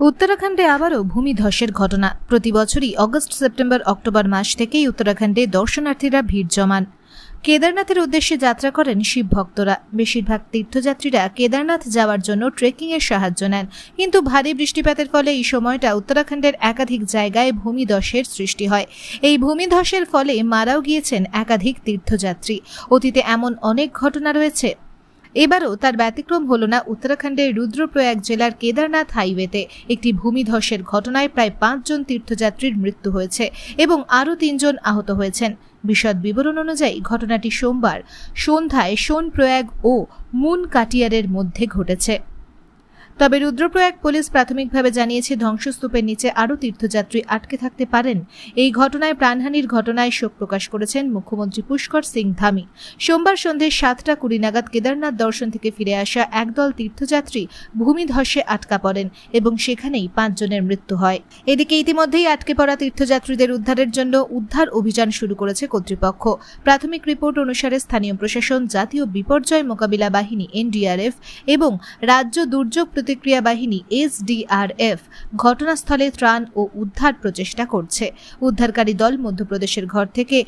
উত্তরাখণ্ডে আবারও ভূমিধসের ঘটনা। প্রতি বছরই অগস্ট, সেপ্টেম্বর, অক্টোবর মাস থেকেই উত্তরাখণ্ডে দর্শনার্থীরা ভিড় জমান। কেদারনাথের উদ্দেশ্যে যাত্রা করেন শিব ভক্তরা। বেশিরভাগ তীর্থযাত্রীরা কেদারনাথ যাওয়ার জন্য ট্রেকিংয়ের সাহায্য নেন। কিন্তু ভারী বৃষ্টিপাতের ফলে এই সময়টা উত্তরাখণ্ডের একাধিক জায়গায় ভূমিধসের সৃষ্টি হয়। এই ভূমিধসের ফলে মারাও গিয়েছেন একাধিক তীর্থযাত্রী। অতীতে এমন অনেক ঘটনা রয়েছে এবারও তার ব্যতিক্রম হল না উত্তরাখণ্ডের রুদ্রপ্রয়াগ জেলার কেদারনাথ হাইওয়েতে একটি ভূমিধসের ঘটনায় প্রায় পাঁচজন তীর্থযাত্রীর মৃত্যু হয়েছে এবং আরও তিনজন আহত হয়েছেন। বিশদ বিবরণ অনুযায়ী ঘটনাটি সোমবার সন্ধ্যায় সোনপ্রয়াগ ও মুন কাটিয়ারের মধ্যে ঘটেছে। তবে রুদ্রপ্রয়াগ পুলিশ প্রাথমিকভাবে জানিয়েছে ধ্বংসস্তূপের নিচে আরও তীর্থযাত্রী আটকে থাকতে পারেন। এই ঘটনায় প্রাণহানির ঘটনায় শোক প্রকাশ করেছেন মুখ্যমন্ত্রী পুষ্কর সিং ধামি। সোমবার সন্ধ্যে সাতটা কুড়ি নাগাদ কেদারনাথ দর্শন থেকে ফিরে আসা একদল তীর্থযাত্রী ভূমিধসে আটকা পড়েন এবং সেখানেই পাঁচজনের মৃত্যু হয়। এদিকে ইতিমধ্যেই আটকে পড়া তীর্থযাত্রীদের উদ্ধারের জন্য উদ্ধার অভিযান শুরু করেছে কর্তৃপক্ষ। প্রাথমিক রিপোর্ট অনুসারে স্থানীয় প্রশাসন, জাতীয় বিপর্যয় মোকাবিলা বাহিনী, এনডিআরএফ এবং রাজ্য দুর্যোগ প্রতিক্রিয়া বাহিনী এসডিআরএফ ঘটনাস্থলে ত্রাণ ও উদ্ধার প্রচেষ্টা করছে। উদ্ধারকারী দল মধ্যপ্রদেশের ঘর থেকে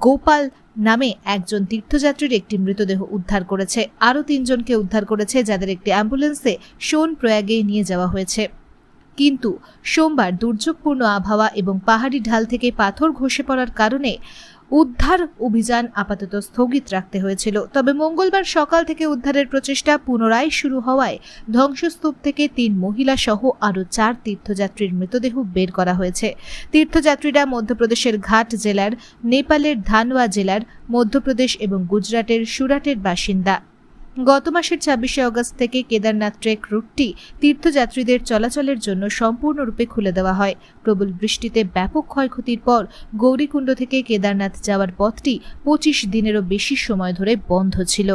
গোপাল নামে একজন তীর্থযাত্রীর একটি মৃতদেহ উদ্ধার করেছে। আরও তিনজনকে উদ্ধার করেছে, যাদের একটি অ্যাম্বুলেন্সে সোন প্রয়াগে নিয়ে যাওয়া হয়েছে। কিন্তু সোমবার দুর্যোগপূর্ণ আবহাওয়া এবং পাহাড়ি ঢাল থেকে পাথর ঘষে পড়ার কারণে উদ্ধার অভিযান আপাতত স্থগিত রাখতে হয়েছিল। তবে মঙ্গলবার সকাল থেকে উদ্ধারের প্রচেষ্টা পুনরায় শুরু হওয়ায় ধ্বংসস্তূপ থেকে তিন মহিলা সহ আরও চার তীর্থযাত্রীর মৃতদেহ বের করা হয়েছে। তীর্থযাত্রীরা মধ্যপ্রদেশের ঘাট জেলার, নেপালের ধানওয়া জেলার, মধ্যপ্রদেশ এবং গুজরাটের সুরাটের বাসিন্দা। গত মাসের ছাব্বিশে অগস্ট থেকে কেদারনাথ ট্রেক রুটটি তীর্থযাত্রীদের চলাচলের জন্য সম্পূর্ণরূপে খুলে দেওয়া হয়। প্রবল বৃষ্টিতে ব্যাপক ক্ষয়ক্ষতির পর গৌরীকুণ্ড থেকে কেদারনাথ যাওয়ার পথটি পঁচিশ দিনেরও বেশি সময় ধরে বন্ধ ছিল।